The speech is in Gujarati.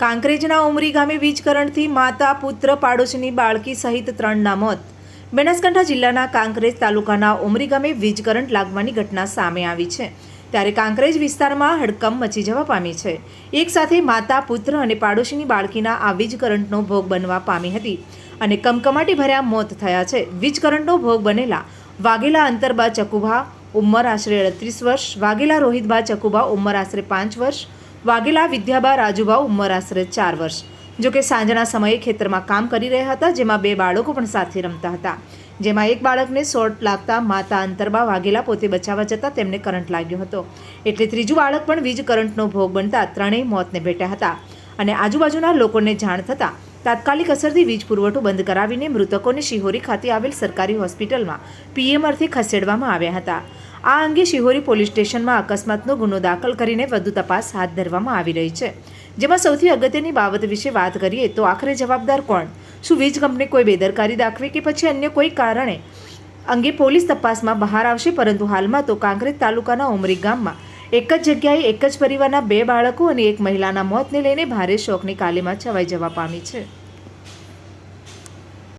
કાંકરેજના ઉમરી ગામે વીજ કરંટથી માતા, પુત્ર, પાડોશીની બાળકી સહિત ત્રણના મોત. બનાસકાંઠા જિલ્લાના કાંકરેજ તાલુકાના ઉમરી ગામે વીજ કરંટ લાગવાની ઘટના સામે આવી છે. ત્યારે કાંકરેજ વિસ્તારમાં હડકંપ મચી જવા પામી છે. એક સાથે માતા, પુત્ર અને પાડોશીની બાળકીના આ વીજ કરંટનો ભોગ બનવા પામી હતી અને કમકમાટી ભર્યા મોત થયા છે. વીજ કરંટનો ભોગ બનેલા વાઘેલા અંતરબા ચકુભા ઉંમર આશરે અડત્રીસ વર્ષ, વાઘેલા રોહિતબા ચકુભા ઉંમર આશરે પાંચ વર્ષ વાઘેલા વિદ્યાબા રાજુબા ઉંમર આશરે ચાર વર્ષ. જોકે સાંજના સમયે ખેતરમાં કામ કરી રહ્યા હતા, જેમાં બે બાળકો પણ સાથે રમતા હતા. જેમાં એક બાળકને શોર્ટ લાગતા માતા અંતરબા વાઘેલા પોતે બચાવવા જતાં તેમને કરંટ લાગ્યો હતો. એટલે ત્રીજું બાળક પણ વીજ કરંટનો ભોગ બનતા ત્રણેય મોતને ભેટ્યા હતા. અને આજુબાજુના લોકોને જાણ થતાં તાત્કાલિક અસરથી વીજ પુરવઠો બંધ કરાવીને મૃતકોને શિહોરી ખાતે આવેલ સરકારી હોસ્પિટલમાં પીએમ અર્થે ખસેડવામાં આવ્યા હતા. આ અંગે શિહોરી પોલીસ સ્ટેશનમાં અકસ્માતનો ગુનો દાખલ કરીને વધુ તપાસ હાથ ધરવામાં આવી રહી છે. જેમાં સૌથી અગત્યની બાબત વિશે વાત કરીએ તો આખરે જવાબદાર કોણ? શું વીજ કંપની કોઈ બેદરકારી દાખવે કે પછી અન્ય કોઈ કારણે? અંગે પોલીસ તપાસમાં બહાર આવશે, પરંતુ હાલમાં તો કાંકરેજ તાલુકાના ઉમરી ગામમાં એક જ જગ્યાએ એક જ પરિવારના બે બાળકો અને એક મહિલાના મોતને લઈને ભારે શોકની કાલીમાં છવાઈ જવા પામી છે.